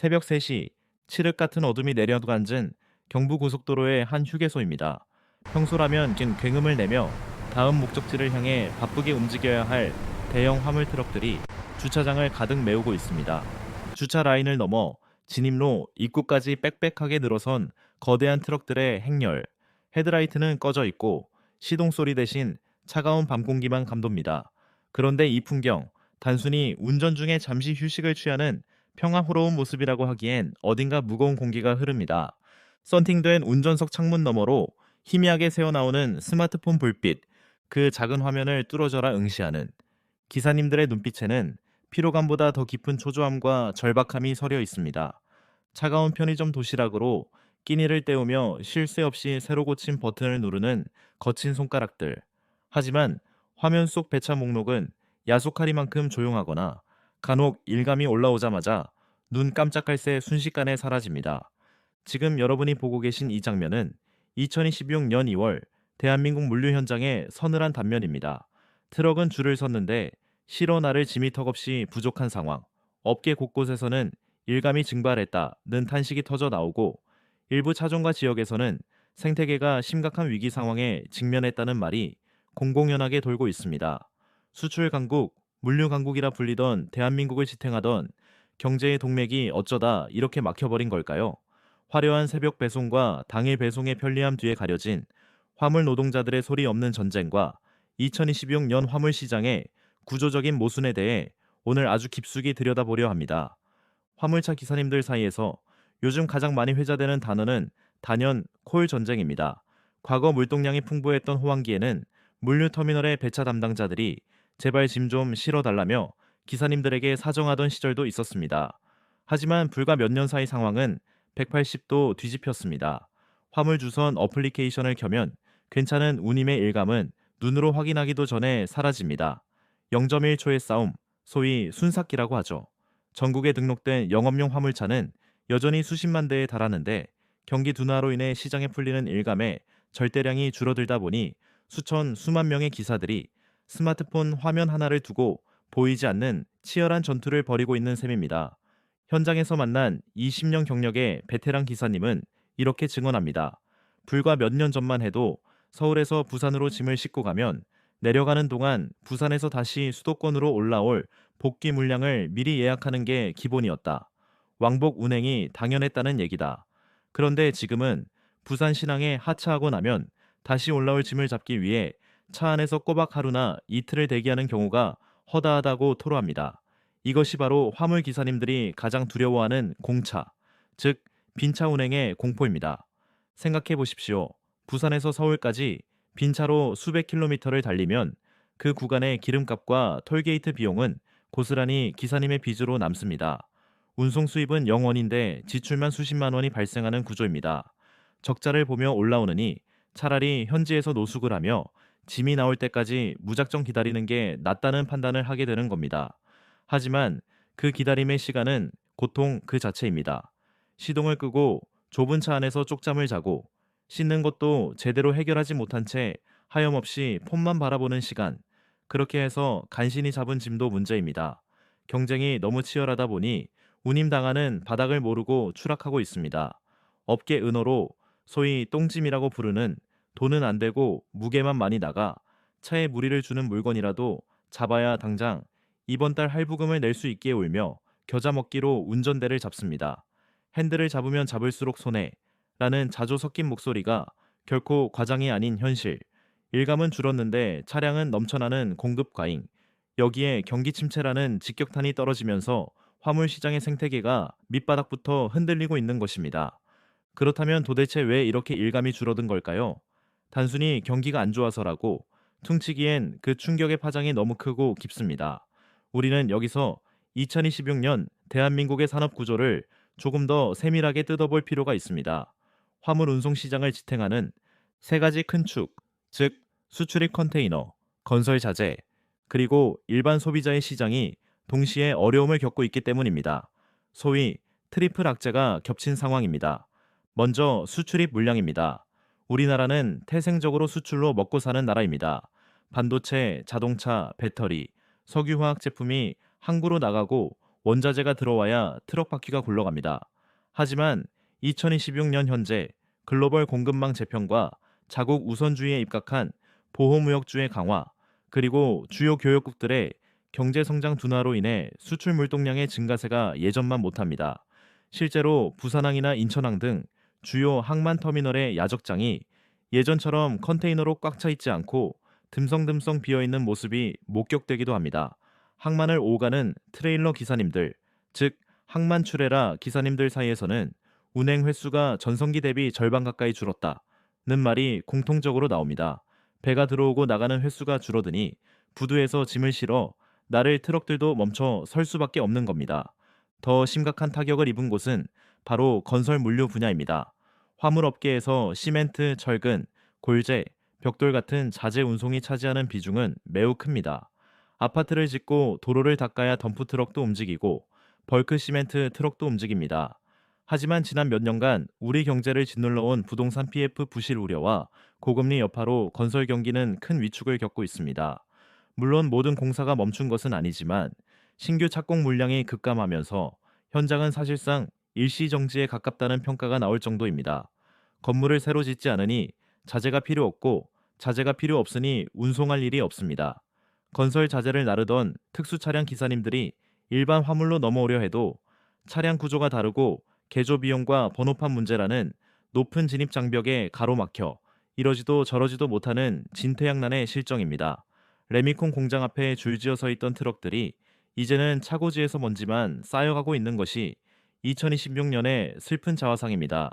새벽 3시 칠흑 같은 어둠이 내려앉은 경부 고속도로의 한 휴게소입니다. 평소라면 긴 굉음을 내며 다음 목적지를 향해 바쁘게 움직여야 할 대형 화물 트럭들이 주차장을 가득 메우고 있습니다. 주차 라인을 넘어 진입로 입구까지 빽빽하게 늘어선 거대한 트럭들의 행렬. 헤드라이트는 꺼져 있고 시동 소리 대신 차가운 밤 공기만 감돕니다. 그런데 이 풍경 단순히 운전 중에 잠시 휴식을 취하는 평화로운 모습이라고 하기엔 어딘가 무거운 공기가 흐릅니다. 썬팅된 운전석 창문 너머로 희미하게 새어나오는 스마트폰 불빛, 그 작은 화면을 뚫어져라 응시하는 기사님들의 눈빛에는 피로감보다 더 깊은 초조함과 절박함이 서려 있습니다. 차가운 편의점 도시락으로 끼니를 때우며 쉴 새 없이 새로 고친 버튼을 누르는 거친 손가락들. 하지만 화면 속 배차 목록은 야속하리만큼 조용하거나 간혹 일감이 올라오자마자 눈 깜짝할 새 순식간에 사라집니다. 지금 여러분이 보고 계신 이 장면은 2026년 2월 대한민국 물류 현장의 서늘한 단면입니다. 트럭은 줄을 섰는데 실어 나를 짐이 턱없이 부족한 상황. 업계 곳곳에서는 일감이 증발했다는 탄식이 터져 나오고 일부 차종과 지역에서는 생태계가 심각한 위기 상황에 직면했다는 말이 공공연하게 돌고 있습니다. 수출 강국, 물류 강국이라 불리던 대한민국을 지탱하던 경제의 동맥이 어쩌다 이렇게 막혀버린 걸까요? 화려한 새벽 배송과 당일 배송의 편리함 뒤에 가려진 화물 노동자들의 소리 없는 전쟁과 2026년 화물 시장의 구조적인 모순에 대해 오늘 아주 깊숙이 들여다보려 합니다. 화물차 기사님들 사이에서 요즘 가장 많이 회자되는 단어는 단연 콜 전쟁입니다. 과거 물동량이 풍부했던 호황기에는 물류 터미널의 배차 담당자들이 제발 짐 좀 실어 달라며 기사님들에게 사정하던 시절도 있었습니다. 하지만 불과 몇 년 사이 상황은 180도 뒤집혔습니다. 화물 주선 어플리케이션을 켜면 괜찮은 운임의 일감은 눈으로 확인하기도 전에 사라집니다. 0.1초의 싸움, 소위 순삭기라고 하죠. 전국에 등록된 영업용 화물차는 여전히 수십만 대에 달하는데 경기 둔화로 인해 시장에 풀리는 일감에 절대량이 줄어들다 보니 수천 수만 명의 기사들이 스마트폰 화면 하나를 두고 보이지 않는 치열한 전투를 벌이고 있는 셈입니다. 현장에서 만난 20년 경력의 베테랑 기사님은 이렇게 증언합니다. 불과 몇 년 전만 해도 서울에서 부산으로 짐을 싣고 가면 내려가는 동안 부산에서 다시 수도권으로 올라올 복귀 물량을 미리 예약하는 게 기본이었다. 왕복 운행이 당연했다는 얘기다. 그런데 지금은 부산 신항에 하차하고 나면 다시 올라올 짐을 잡기 위해 차 안에서 꼬박 하루나 이틀을 대기하는 경우가 허다하다고 토로합니다. 이것이 바로 화물 기사님들이 가장 두려워하는 공차, 즉 빈차 운행의 공포입니다. 생각해 보십시오. 부산에서 서울까지 빈차로 수백 킬로미터를 달리면 그 구간의 기름값과 톨게이트 비용은 고스란히 기사님의 빚으로 남습니다. 운송 수입은 0원인데 지출만 수십만 원이 발생하는 구조입니다. 적자를 보며 올라오느니 차라리 현지에서 노숙을 하며 짐이 나올 때까지 무작정 기다리는 게 낫다는 판단을 하게 되는 겁니다. 하지만 그 기다림의 시간은 고통 그 자체입니다. 시동을 끄고 좁은 차 안에서 쪽잠을 자고 씻는 것도 제대로 해결하지 못한 채 하염없이 폰만 바라보는 시간. 그렇게 해서 간신히 잡은 짐도 문제입니다. 경쟁이 너무 치열하다 보니 운임당하는 바닥을 모르고 추락하고 있습니다. 업계 은어로 소위 똥짐이라고 부르는 돈은 안 되고 무게만 많이 나가 차에 무리를 주는 물건이라도 잡아야 당장 이번 달 할부금을 낼 수 있게 울며 겨자 먹기로 운전대를 잡습니다. 핸들을 잡으면 잡을수록 손해. 라는 자조 섞인 목소리가 결코 과장이 아닌 현실. 일감은 줄었는데 차량은 넘쳐나는 공급 과잉. 여기에 경기 침체라는 직격탄이 떨어지면서 화물 시장의 생태계가 밑바닥부터 흔들리고 있는 것입니다. 그렇다면 도대체 왜 이렇게 일감이 줄어든 걸까요? 단순히 경기가 안 좋아서라고 퉁치기엔 그 충격의 파장이 너무 크고 깊습니다. 우리는 여기서 2026년 대한민국의 산업 구조를 조금 더 세밀하게 뜯어볼 필요가 있습니다. 화물 운송 시장을 지탱하는 세 가지 큰 축, 즉 수출입 컨테이너, 건설 자재, 그리고 일반 소비자의 시장이 동시에 어려움을 겪고 있기 때문입니다. 소위 트리플 악재가 겹친 상황입니다. 먼저 수출입 물량입니다. 우리나라는 태생적으로 수출로 먹고 사는 나라입니다. 반도체, 자동차, 배터리, 석유화학 제품이 항구로 나가고 원자재가 들어와야 트럭 바퀴가 굴러갑니다. 하지만 2026년 현재 글로벌 공급망 재편과 자국 우선주의에 입각한 보호무역주의 강화, 그리고 주요 교역국들의 경제 성장 둔화로 인해 수출 물동량의 증가세가 예전만 못합니다. 실제로 부산항이나 인천항 등 주요 항만 터미널의 야적장이 예전처럼 컨테이너로 꽉 차 있지 않고 듬성듬성 비어 있는 모습이 목격되기도 합니다. 항만을 오가는 트레일러 기사님들, 즉 항만 출애라 기사님들 사이에서는 운행 횟수가 전성기 대비 절반 가까이 줄었다는 말이 공통적으로 나옵니다. 배가 들어오고 나가는 횟수가 줄어드니 부두에서 짐을 실어 나를 트럭들도 멈춰 설 수밖에 없는 겁니다. 더 심각한 타격을 입은 곳은 바로 건설 물류 분야입니다. 화물업계에서 시멘트, 철근, 골재, 벽돌 같은 자재 운송이 차지하는 비중은 매우 큽니다. 아파트를 짓고 도로를 닦아야 덤프 트럭도 움직이고 벌크 시멘트 트럭도 움직입니다. 하지만 지난 몇 년간 우리 경제를 짓눌러 온 부동산 PF 부실 우려와 고금리 여파로 건설 경기는 큰 위축을 겪고 있습니다. 물론 모든 공사가 멈춘 것은 아니지만 신규 착공 물량이 급감하면서 현장은 사실상 일시 정지에 가깝다는 평가가 나올 정도입니다. 건물을 새로 짓지 않으니 자재가 필요 없고 자재가 필요 없으니 운송할 일이 없습니다. 건설 자재를 나르던 특수 차량 기사님들이 일반 화물로 넘어오려 해도 차량 구조가 다르고 개조 비용과 번호판 문제라는 높은 진입 장벽에 가로막혀 이러지도 저러지도 못하는 진퇴양난의 실정입니다. 레미콘 공장 앞에 줄지어 서 있던 트럭들이 이제는 차고지에서 먼지만 쌓여가고 있는 것이 2026년의 슬픈 자화상입니다.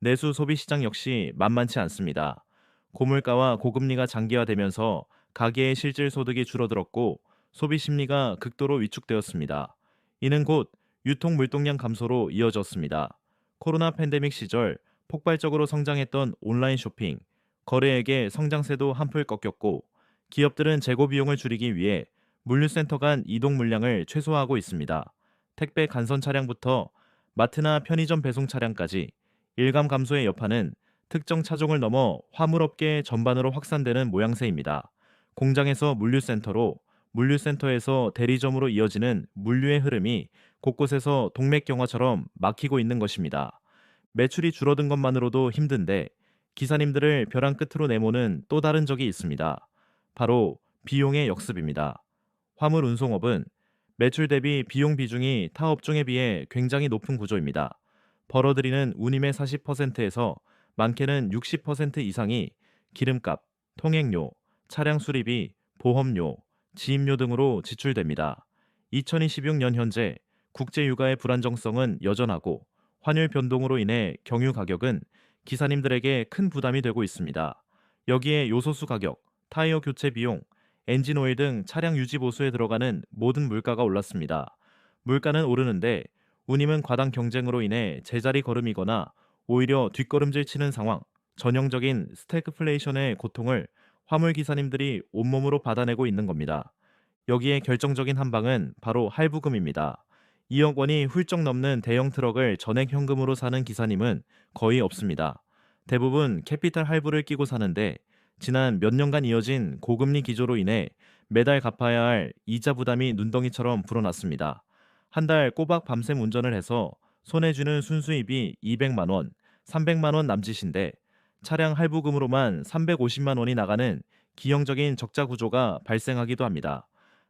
내수 소비 시장 역시 만만치 않습니다. 고물가와 고금리가 장기화되면서 가계의 실질 소득이 줄어들었고 소비 심리가 극도로 위축되었습니다. 이는 곧 유통 물동량 감소로 이어졌습니다. 코로나 팬데믹 시절 폭발적으로 성장했던 온라인 쇼핑, 거래액의 성장세도 한풀 꺾였고 기업들은 재고 비용을 줄이기 위해 물류센터 간 이동 물량을 최소화하고 있습니다. 택배 간선 차량부터 마트나 편의점 배송 차량까지 일감 감소의 여파는 특정 차종을 넘어 화물업계 전반으로 확산되는 모양새입니다. 공장에서 물류센터로 물류센터에서 대리점으로 이어지는 물류의 흐름이 곳곳에서 동맥경화처럼 막히고 있는 것입니다. 매출이 줄어든 것만으로도 힘든데 기사님들을 벼랑 끝으로 내모는 또 다른 적이 있습니다. 바로 비용의 역습입니다. 화물 운송업은 매출 대비 비용 비중이 타 업종에 비해 굉장히 높은 구조입니다. 벌어들이는 운임의 40%에서 많게는 60% 이상이 기름값, 통행료, 차량 수리비, 보험료, 지임료 등으로 지출됩니다. 2026년 현재 국제 유가의 불안정성은 여전하고 환율 변동으로 인해 경유 가격은 기사님들에게 큰 부담이 되고 있습니다. 여기에 요소수 가격, 타이어 교체 비용, 엔진 오일 등 차량 유지 보수에 들어가는 모든 물가가 올랐습니다. 물가는 오르는데 운임은 과당 경쟁으로 인해 제자리 걸음이거나 오히려 뒷걸음질 치는 상황, 전형적인 스태그플레이션의 고통을 화물 기사님들이 온몸으로 받아내고 있는 겁니다. 여기에 결정적인 한 방은 바로 할부금입니다. 2억 원이 훌쩍 넘는 대형 트럭을 전액 현금으로 사는 기사님은 거의 없습니다. 대부분 캐피탈 할부를 끼고 사는데 지난 몇 년간 이어진 고금리 기조로 인해 매달 갚아야 할 이자 부담이 눈덩이처럼 불어났습니다. 한 달 꼬박 밤샘 운전을 해서 손에 쥐는 순수입이 200만 원, 300만 원 남짓인데 차량 할부금으로만 350만 원이 나가는 기형적인 적자 구조가 발생하기도 합니다.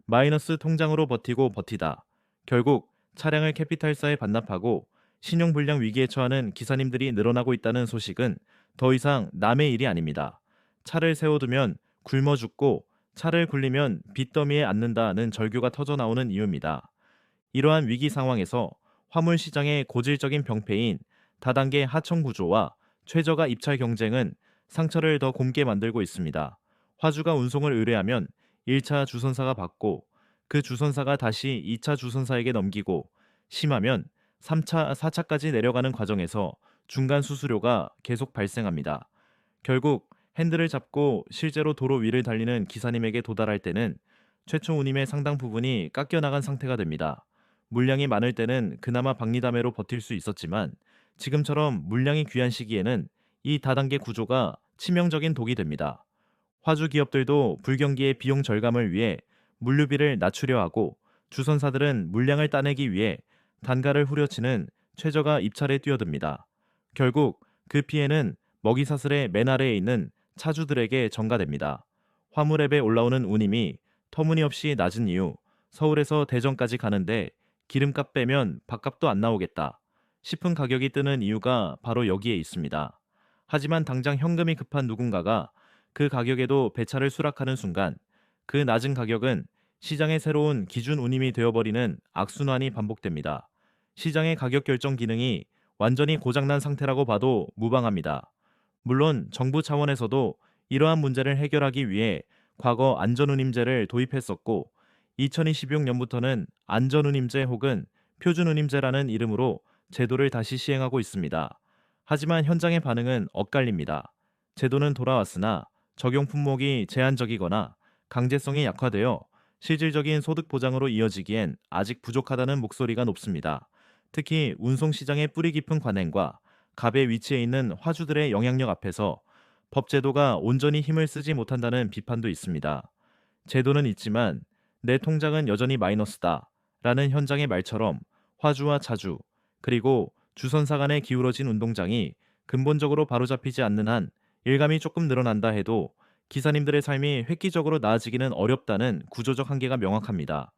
마이너스 통장으로 버티고 버티다. 결국 차량을 캐피탈사에 반납하고 신용불량 위기에 처하는 기사님들이 늘어나고 있다는 소식은 더 이상 남의 일이 아닙니다. 차를 세워두면 굶어 죽고 차를 굴리면 빚더미에 앉는다는 절규가 터져 나오는 이유입니다. 이러한 위기 상황에서 화물 시장의 고질적인 병폐인 다단계 하청 구조와 최저가 입찰 경쟁은 상처를 더 곰게 만들고 있습니다. 화주가 운송을 의뢰하면 1차 주선사가 받고 그 주선사가 다시 2차 주선사에게 넘기고 심하면 3차, 4차까지 내려가는 과정에서 중간 수수료가 계속 발생합니다. 결국 핸들을 잡고 실제로 도로 위를 달리는 기사님에게 도달할 때는 최초 운임의 상당 부분이 깎여 나간 상태가 됩니다. 물량이 많을 때는 그나마 박리담회로 버틸 수 있었지만 지금처럼 물량이 귀한 시기에는 이 다단계 구조가 치명적인 독이 됩니다. 화주 기업들도 불경기의 비용 절감을 위해 물류비를 낮추려 하고 주선사들은 물량을 따내기 위해 단가를 후려치는 최저가 입찰에 뛰어듭니다. 결국 그 피해는 먹이사슬의 맨 아래에 있는 차주들에게 전가됩니다. 화물앱에 올라오는 운임이 터무니없이 낮은 이유 서울에서 대전까지 가는데 기름값 빼면 밥값도 안 나오겠다 싶은 가격이 뜨는 이유가 바로 여기에 있습니다. 하지만 당장 현금이 급한 누군가가 그 가격에도 배차를 수락하는 순간 그 낮은 가격은 시장의 새로운 기준 운임이 되어버리는 악순환이 반복됩니다. 시장의 가격 결정 기능이 완전히 고장난 상태라고 봐도 무방합니다. 물론 정부 차원에서도 이러한 문제를 해결하기 위해 과거 안전운임제를 도입했었고 2026년부터는 안전운임제 혹은 표준운임제라는 이름으로 제도를 다시 시행하고 있습니다. 하지만 현장의 반응은 엇갈립니다. 제도는 돌아왔으나 적용 품목이 제한적이거나 강제성이 약화되어 실질적인 소득 보장으로 이어지기엔 아직 부족하다는 목소리가 높습니다. 특히 운송 시장의 뿌리 깊은 관행과 갑의 위치에 있는 화주들의 영향력 앞에서 법 제도가 온전히 힘을 쓰지 못한다는 비판도 있습니다. 제도는 있지만 내 통장은 여전히 마이너스다 라는 현장의 말처럼 화주와 차주 그리고 주선사 간에 기울어진 운동장이 근본적으로 바로잡히지 않는 한 일감이 조금 늘어난다 해도 기사님들의 삶이 획기적으로 나아지기는 어렵다는 구조적 한계가 명확합니다.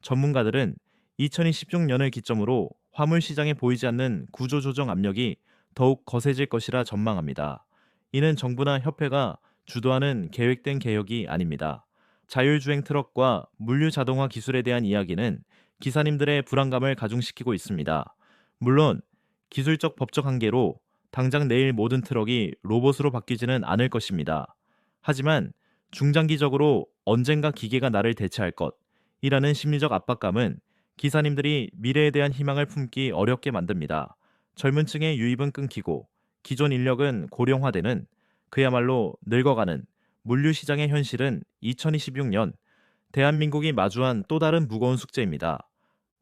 전문가들은 2026년을 기점으로 화물 시장에 보이지 않는 구조 조정 압력이 더욱 거세질 것이라 전망합니다. 이는 정부나 협회가 주도하는 계획된 개혁이 아닙니다. 자율주행 트럭과 물류 자동화 기술에 대한 이야기는 기사님들의 불안감을 가중시키고 있습니다. 물론 기술적 법적 한계로 당장 내일 모든 트럭이 로봇으로 바뀌지는 않을 것입니다. 하지만 중장기적으로 언젠가 기계가 나를 대체할 것이라는 심리적 압박감은 기사님들이 미래에 대한 희망을 품기 어렵게 만듭니다. 젊은 층의 유입은 끊기고 기존 인력은 고령화되는 그야말로 늙어가는 물류 시장의 현실은 2026년 대한민국이 마주한 또 다른 무거운 숙제입니다.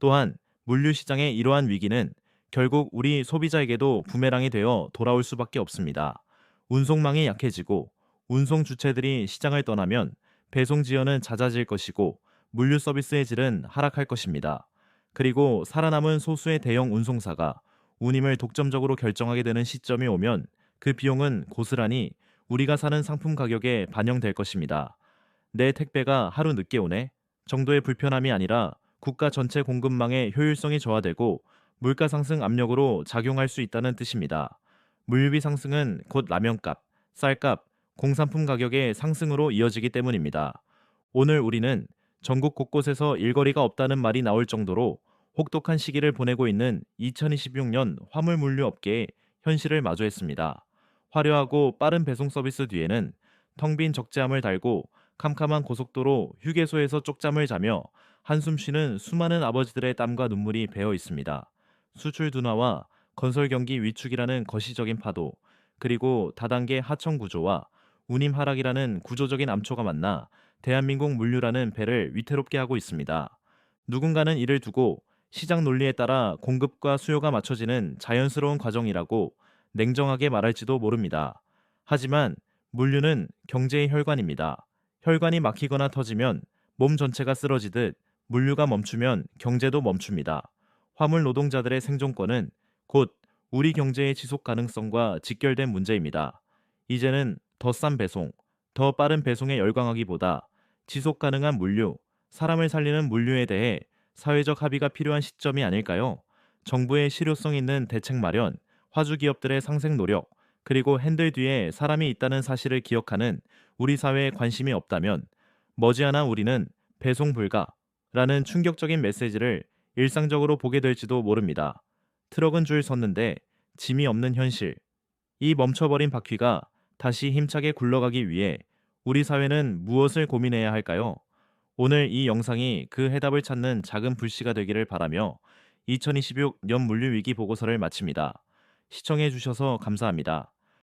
또한 물류 시장의 이러한 위기는 결국 우리 소비자에게도 부메랑이 되어 돌아올 수밖에 없습니다. 운송망이 약해지고 운송 주체들이 시장을 떠나면 배송 지연은 잦아질 것이고 물류 서비스의 질은 하락할 것입니다. 그리고 살아남은 소수의 대형 운송사가 운임을 독점적으로 결정하게 되는 시점이 오면 그 비용은 고스란히 우리가 사는 상품 가격에 반영될 것입니다. 내 택배가 하루 늦게 오네 정도의 불편함이 아니라 국가 전체 공급망의 효율성이 저하되고 물가 상승 압력으로 작용할 수 있다는 뜻입니다. 물류비 상승은 곧 라면값, 쌀값, 공산품 가격의 상승으로 이어지기 때문입니다. 오늘 우리는 전국 곳곳에서 일거리가 없다는 말이 나올 정도로 혹독한 시기를 보내고 있는 2026년 화물 물류 업계의 현실을 마주했습니다. 화려하고 빠른 배송 서비스 뒤에는 텅 빈 적재함을 달고 캄캄한 고속도로 휴게소에서 쪽잠을 자며 한숨 쉬는 수많은 아버지들의 땀과 눈물이 배어 있습니다. 수출 둔화와 건설 경기 위축이라는 거시적인 파도, 그리고 다단계 하청 구조와 운임 하락이라는 구조적인 암초가 만나 대한민국 물류라는 배를 위태롭게 하고 있습니다. 누군가는 이를 두고 시장 논리에 따라 공급과 수요가 맞춰지는 자연스러운 과정이라고 냉정하게 말할지도 모릅니다. 하지만 물류는 경제의 혈관입니다. 혈관이 막히거나 터지면 몸 전체가 쓰러지듯 물류가 멈추면 경제도 멈춥니다. 화물 노동자들의 생존권은 곧 우리 경제의 지속 가능성과 직결된 문제입니다. 이제는 더 싼 배송, 더 빠른 배송에 열광하기보다 지속 가능한 물류, 사람을 살리는 물류에 대해 사회적 합의가 필요한 시점이 아닐까요? 정부의 실효성 있는 대책 마련, 화주 기업들의 상생 노력, 그리고 핸들 뒤에 사람이 있다는 사실을 기억하는 우리 사회에 관심이 없다면 머지않아 우리는 배송 불가라는 충격적인 메시지를 일상적으로 보게 될지도 모릅니다. 트럭은 줄 섰는데 짐이 없는 현실. 이 멈춰버린 바퀴가 다시 힘차게 굴러가기 위해 우리 사회는 무엇을 고민해야 할까요? 오늘 이 영상이 그 해답을 찾는 작은 불씨가 되기를 바라며 2026년 물류위기 보고서를 마칩니다. 시청해 주셔서 감사합니다.